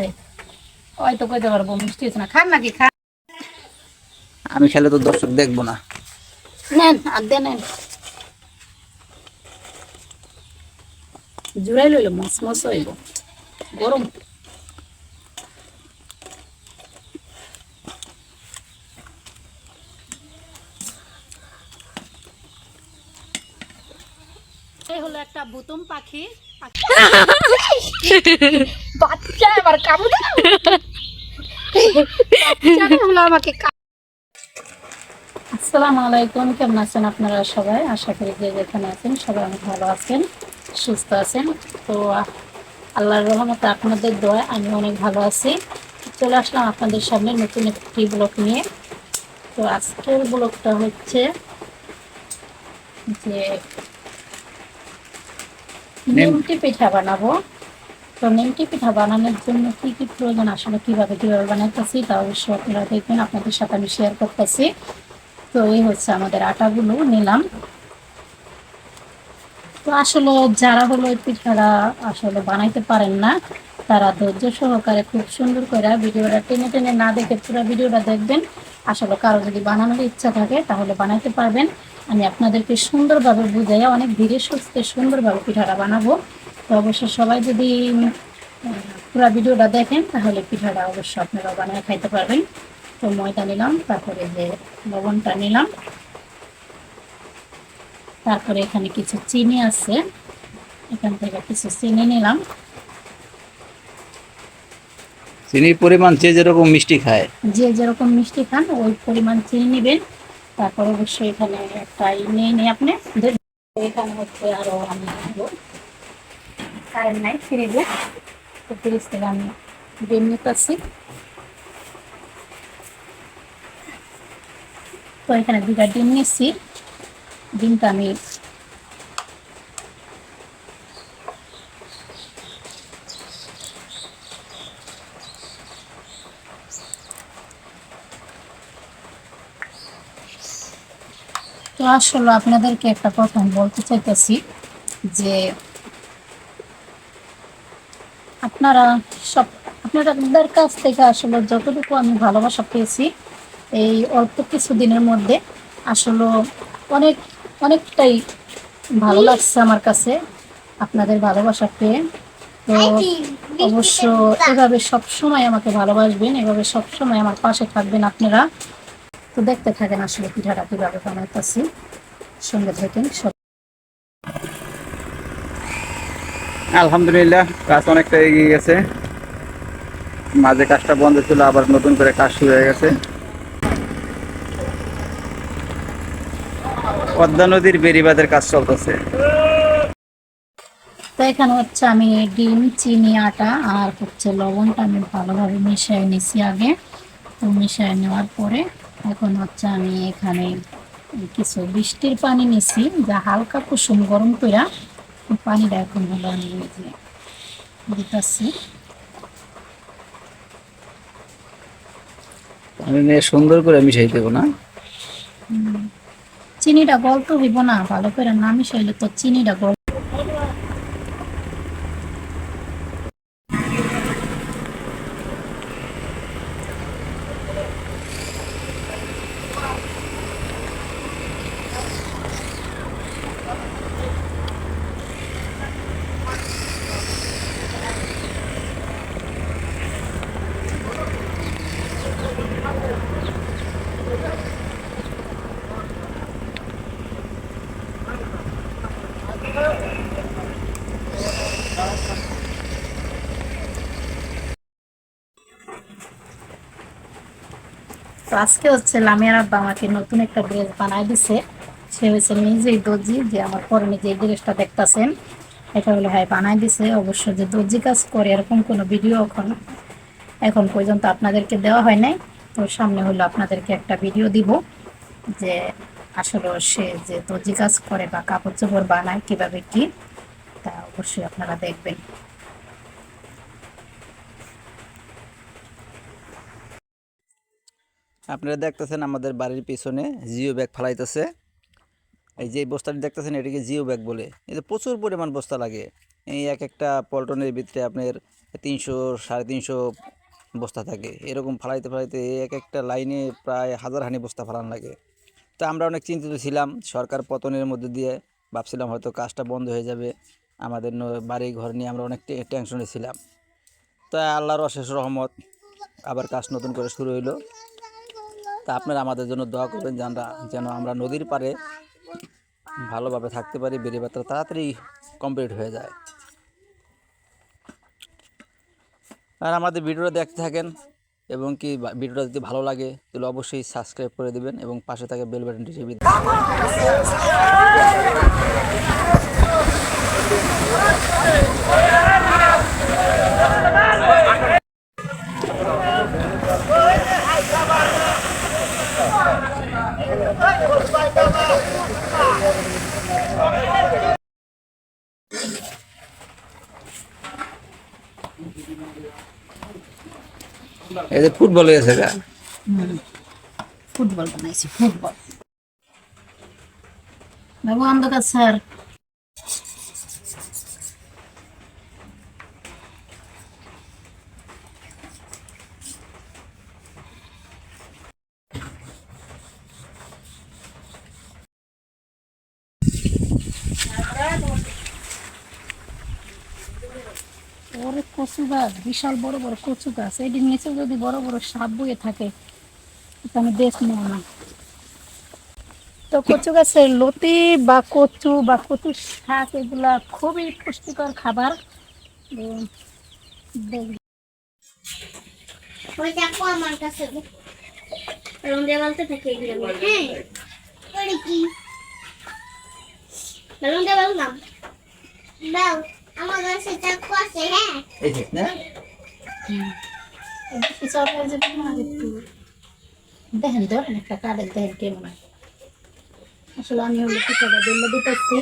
হয়েছে হয়তো কইতে পারব মিষ্টি হয়েছে না। খান নাকি খান। আমি খেলে তো দর্শক দেখব না। নেন আর দে নেন। জুড়াই লইল মস মস হইব। গরম। হলো একটা বুতুম পাখি। কেমন আছেন আপনারা সবাই? আশা করি যে যেখানে আছেন সবাই অনেক ভালো আছেন, সুস্থ আছেন। তো আল্লাহর রহমতে আপনাদের দোয়া আমি অনেক ভালো আছি। চলে আসলাম আপনাদের সামনে নতুন একটি ব্লগ নিয়ে। তো আজকের ব্লগটা হচ্ছে যে নিমটি পিঠা বানাবো। তো নিমটি পিঠা বানানোর জন্য কি কি প্রয়োজন, আসলে কীভাবে কীভাবে বানাইতেছি তা অবশ্যই আপনারা দেখবেন, আপনাদের সাথে আমি শেয়ার করতেছি। তো এই হচ্ছে আমাদের আটাগুলো, নিলাম। তো আসলে যারা হলো পিঠাটা আসলে বানাইতে পারেন না, তারা ধৈর্য সহকারে খুব সুন্দর করে ভিডিওটা টেনে টেনে না দেখে পুরো ভিডিওটা দেখবেন। আসলে কারও যদি বানানোর ইচ্ছা থাকে, তাহলে বানাইতে পারবেন। আমি আপনাদেরকে সুন্দরভাবে বুঝাই অনেক ধীরে সুস্থে সুন্দরভাবে পিঠাটা বানাবো। তো অবশ্যই সবাই যদি পুরো ভিডিওটা দেখেন তাহলে পিঠাটা অবশ্যই আপনারা বানিয়ে খাইতে পারবেন। তো ময়দা নিলাম তারপরে যে লবণটা নিলাম তারপরে এখানে কিছু চিনি আছে। এখান থেকে কিছু চিনি নিলাম। চিনির পরিমাণ যে যেরকম মিষ্টি খায়। যে যেরকম মিষ্টি খান ওই পরিমাণ চিনি নেবেন। তারপর অবশ্যই এখানে একটা ই নিয়ে নিই আপনি। এখানে হচ্ছে আরও আমি কারেন্ট নাই ফ্রিজে তো ফ্রিজ থেকে আমি ডিম নিতেছি। তো এখানে দুটা ডিম নিচ্ছি ডিমটা আমি আসলে আপনাদেরকে একটা কথা বলতে চাইতেছি যে আপনারা সব আপনাদের কাছ থেকে আসলে যতটুকু আমি ভালোবাসা পেয়েছি এই অল্প কিছু দিনের মধ্যে আসলে অনেক অনেকটাই ভালো লাগছে আমার কাছে আপনাদের ভালোবাসা পেয়ে। তো অবশ্য এভাবে সবসময় আমাকে ভালোবাসবেন এভাবে সবসময় আমার পাশে থাকবেন আপনারা। তো দেখতে থাকেন আসলে পিঠাটা কীভাবে বানাইতেছি। সঙ্গে থাকেন সব আলহামদুলিল্লাহ কাজ অনেকটা এগিয়ে গেছে। মাঝে কাজটা বন্ধ ছিল আবার নতুন করে কাজ শুরু হয়ে গেছে। পদ্মা নদীর বেরিবাদের কাজ চলতেছে। তো এখানে হচ্ছে আমি ডিম চিনি আটা আর হচ্ছে লবণটা আমি ভালোভাবে মিশিয়ে নিছি আগে। তো মিশিয়ে নেওয়ার পরে এখন হচ্ছে আমি এখানে কিছু বৃষ্টির পানি নিছি যা হালকা কুসুম গরম কইরা পানিটা এখন হলো আমি দিতেছি। আমি সুন্দর করে মিশাই দেবো না? চিনিটা গল্প হইব না ভালো করে না মিশাইলে তো চিনিটা গল আজকে হচ্ছে লামিয়ার আব্বা আমাকে নতুন একটা ড্রেস বানাই দিছে। সে হয়েছে নিজেই দর্জি, যে আমার পরনে যে ড্রেসটা দেখতাছেন, এটা হলো ভাই বানাই দিছে। অবশ্য যে দর্জি কাজ করে এরকম কোনো ভিডিও এখন এখন পর্যন্ত আপনাদেরকে দেওয়া হয় নাই। তো সামনে হলো আপনাদেরকে একটা ভিডিও দিব, যে আসলে সে যে দর্জি কাজ করে বা কাপড় চোপড় বানায়, কীভাবে কী, তা অবশ্যই আপনারা দেখবেন। আপনারা দেখতেছেন আমাদের বাড়ির পিছনে জিও ব্যাগ ফালাইতেছে। এই যে বস্তাটি দেখতেছেন, এটাকে জিও ব্যাগ বলে। এতে প্রচুর পরিমাণ বস্তা লাগে। এই এক একটা পল্টনের ভিতরে আপনার তিনশো, সাড়ে তিনশো বস্তা থাকে। এরকম ফালাইতে ফালাইতে এক একটা লাইনে প্রায় হাজার হানি বস্তা ফালান লাগে। তো আমরা অনেক চিন্তিত ছিলাম। সরকার পতনের মধ্যে দিয়ে ভাবছিলাম হয়তো কাজটা বন্ধ হয়ে যাবে। আমাদের বাড়ি ঘর নিয়ে আমরা অনেক টেনশনে ছিলাম। তা আল্লাহর অশেষ রহমত আবার কাজ নতুন করে শুরু হইল। তা আপনারা আমাদের জন্য দোয়া করবেন আমরা যেন আমরা নদীর পাড়ে ভালোভাবে থাকতে পারি বেড়িবাত্রা তাড়াতাড়ি কমপ্লিট হয়ে যায়। আর আমাদের ভিডিওটা দেখতে থাকেন এবং কি ভিডিওটা যদি ভালো লাগে, তাহলে অবশ্যই সাবস্ক্রাইব করে দিবেন এবং পাশে থাকে বেল বাটনটি টিপে দিবেন। এই যে ফুটবল হয়েছে গা। ফুটবল বানাইছি ফুটবল। বাবু অন্ধকার স্যার কচু গাছ, বিশাল বড় বড় কচু গাছ। এটির নিচে যদি বড় বড় সাপ বয়ে থাকে আমি দেখব না। তো কচু গাছের লতি বা কচু বা কচু শাক, এগুলা খুবই পুষ্টিকর খাবার। আমার কাছে থাকে হ্যাঁ কি দাও। আমার কাছে চাকু আছে হ্যাঁ এই যে না? একটু সরকার যাবে না একটু দেখেন তো একটা কাঠের দেখেন কেমন। আসলে আমি হলো পিঠাটা দিলে দিতেছি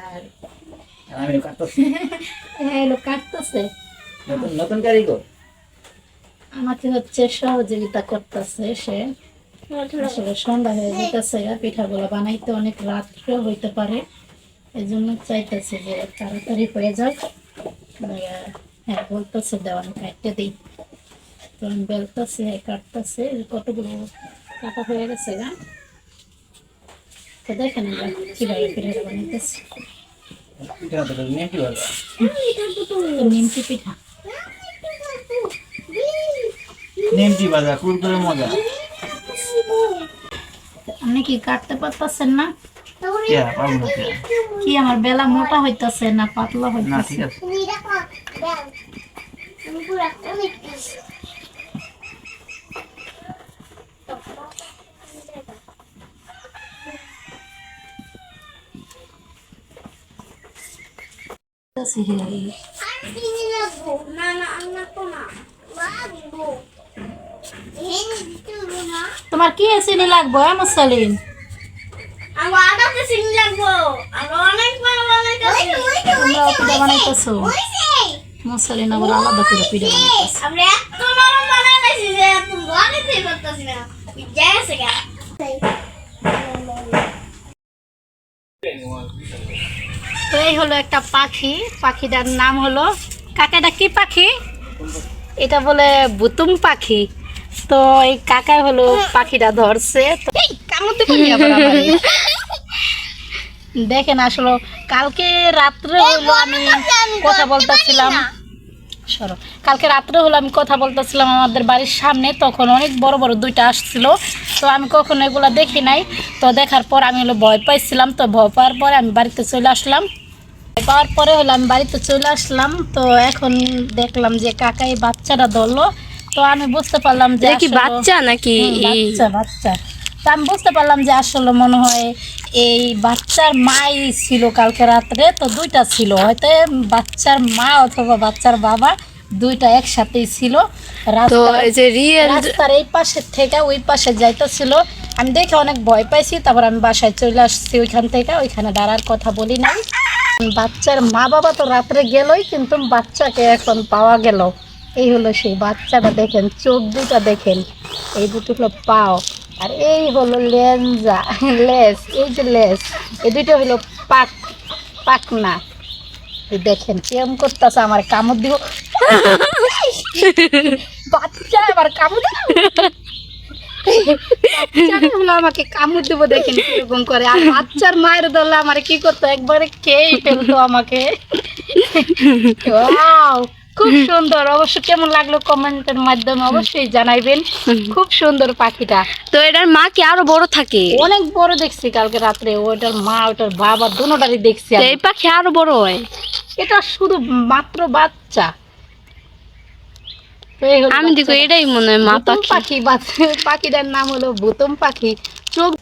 আর আমি কাটতেছি। হ্যাঁ এলো কাটতেছে নতুন নতুন কারিগর আমাকে হচ্ছে সহযোগিতা করতেছে সে। আসলে সন্ধ্যা হয়ে যেতেছে পিঠাগুলো বানাইতে অনেক রাত্রে হইতে পারে। এই জন্য চাইতেছে যে তাড়াতাড়ি হয়ে যাক। হ্যাঁ বলতেছে দেওয়া আমি কাটতে দিই। তো আমি বেলতেছে কাটতেছে কতগুলো কাটা হয়ে গেছে গা? তো দেখেন আমরা কীভাবে পিঠাটা বানাইতেছি নিমকি পিঠা। নেমটি বাজা কুরকুরে মজা। আপনি কি কাটতে পারতেছেন না? কে না কে কি আমার বেলা মোটা হইতাছে না পাতলা না হইতাছে? ঠিক আছে। তুমি দেখো দাও আমি পুরো অনেক আর কিনে লাগবো না না আমি লাগবো না লাগবো এই দিতে হবে না তোমার কি চিনি লাগবো আমার সালিন আমার আদা চিনি লাগবো আমার অনেক ভালো অনেক আছে পিঠা বানাইতেছো? মুসলিন আবার আলাদা করে পিঠা বানাইতেছে? আমরা এত নরম বানাইছি যে বানাইতেই পারতাছি না। গেছে গা। তো এই হলো একটা পাখি। পাখিটার নাম হলো কাকাটা কি পাখি? এটা বলে বুতুম পাখি। তো এই কাকা হলো পাখিটা ধরছে। দেখেন আসলে কালকে রাত্রে হলো আমি কথা বলতেছিলাম। সরো। কালকে রাত্রে হলো আমি কথা বলতেছিলাম আমাদের বাড়ির সামনে তখন অনেক বড় বড় দুইটা আসছিল। তো আমি কখনো এগুলো দেখি নাই। তো দেখার পর আমি হলো ভয় পাইছিলাম। তো ভয় পাওয়ার পরে আমি বাড়িতে চলে আসলাম। ভয় পাওয়ার পরে হলো আমি বাড়িতে চলে আসলাম। তো এখন দেখলাম যে কাকাই বাচ্চাটা ধরলো। তো আমি বুঝতে পারলাম যে কি বাচ্চা নাকি? বাচ্চা বাচ্চা। তো আমি বুঝতে পারলাম যে আসলে মনে হয় এই বাচ্চার মাই ছিল কালকে রাত্রে তো দুইটা ছিল। হয়তো বাচ্চার মা অথবা বাচ্চার বাবা দুইটা একসাথেই ছিল। তো রাস্তার এই যে রিয়েল রাস্তার এই পাশে থেকে ওই পাশে যাইতেছিল। আমি দেখে অনেক ভয় পাইছি তারপর আমি বাসায় চলে আসছি ওইখান থেকে। ওইখানে দাঁড়ার কথা বলি নাই। বাচ্চার মা বাবা তো রাত্রে গেলই কিন্তু বাচ্চাকে এখন পাওয়া গেল। এই হলো সেই বাচ্চাটা দেখেন চোখ দুটা দেখেন। এই দুটো হলো পাও। আর এই হলো লেঞ্জা লেস, এই যে লেস, এই দুইটা হলো পাক, পাকনা। দেখেন কেমন করতেছে আমার কামড় দিব। বাচ্চা আমার কামড় হলো আমাকে কামড় দেবো দেখেন করে। আর বাচ্চার মায়ের দলে আমার কি করতো? একবারে খেয়েই ফেলতো আমাকে। খুব সুন্দর। অবশ্য কেমন লাগল কমেন্টের মাধ্যমে অবশ্যই জানাইবেন। খুব সুন্দর পাখিটা। তো এটার মা কি আরও বড় থাকে? অনেক বড় দেখছি কালকে রাত্রে। ওটার মা ওটার বাবা দুটারই দেখছি এই পাখি আরও বড় হয়। এটা শুধু মাত্র বাচ্চা। আমি দেখো এটাই মনে হয় মা পাখি। পাখি বাচ্চা- পাখিটার নাম হলো বুতম পাখি। চোখ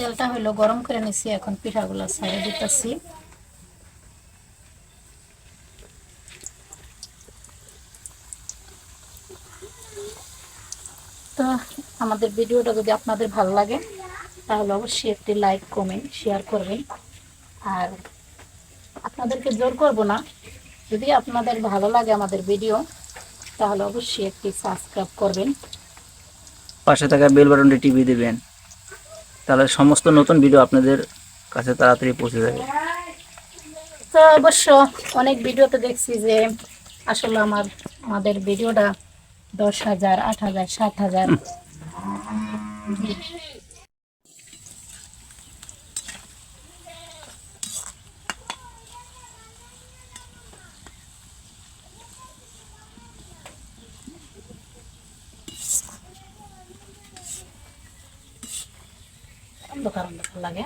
তেলটা হলো গরম করে নিছি, এখন পিঠাগুলো ছাড়ে দিতেছি। তো আমাদের ভিডিওটা যদি আপনাদের ভালো লাগে, তাহলে অবশ্যই একটি লাইক, কমেন্ট, শেয়ার করবেন। আর আপনাদেরকে জোর করব না, যদি আপনাদের ভালো লাগে আমাদের ভিডিও, তাহলে অবশ্যই একটি সাবস্ক্রাইব করবেন। পাশে থাকা বেল বাটনটি টিপে দেবেন। তাহলে সমস্ত নতুন ভিডিও আপনাদের কাছে তাড়াতাড়ি পৌঁছে যাবে। তো অবশ্য অনেক ভিডিওতে দেখছি যে আসলে আমার আমাদের ভিডিওটা দশ হাজার আট হাজার সাত হাজার অন্ধকার অন্ধকার লাগে।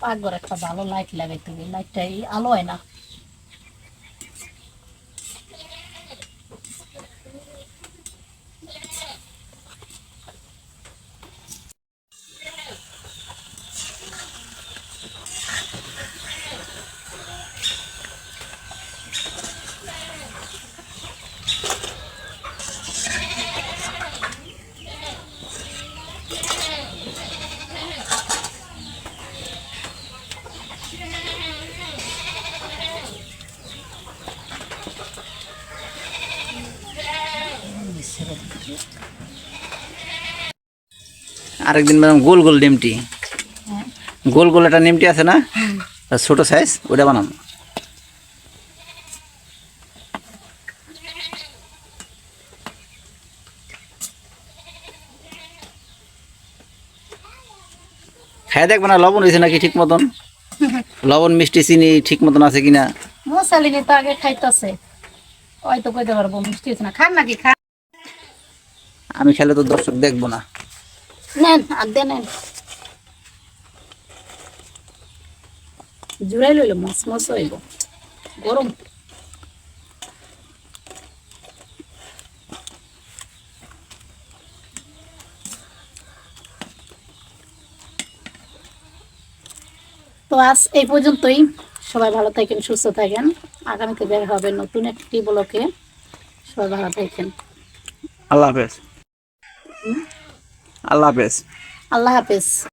পাকঘর একটা ভালো লাইট লাগাইতে হবে। লাইটটা আলো হয় না। আরেকদিন বানাম গোল গোল নিমটি হ্যাঁ। গোল গোল একটা নিমটি আছে না? ছোট সাইজ ওটা বানানো খাই দেখবে না লবণ হয়েছে নাকি ঠিক মতন? লবণ মিষ্টি চিনি ঠিক মতন আছে কিনা? মশালিনী তো আগে খাইতেছে। হয়তো কইতে পারব মিষ্টি না। খান নাকি খান। আমি খেলে তো দর্শক দেখব না। নেন আর দে নেন। জুড়াই লইল মস মস হইব। গরম। তো আজ এই পর্যন্তই। সবাই ভালো থাকেন সুস্থ থাকেন। আগামীতে বের হবে নতুন একটি ব্লকে। সবাই ভালো থাকেন। আল্লাহ হাফেজ। আল্লাহ হাফেজ। আল্লাহ হাফেজ।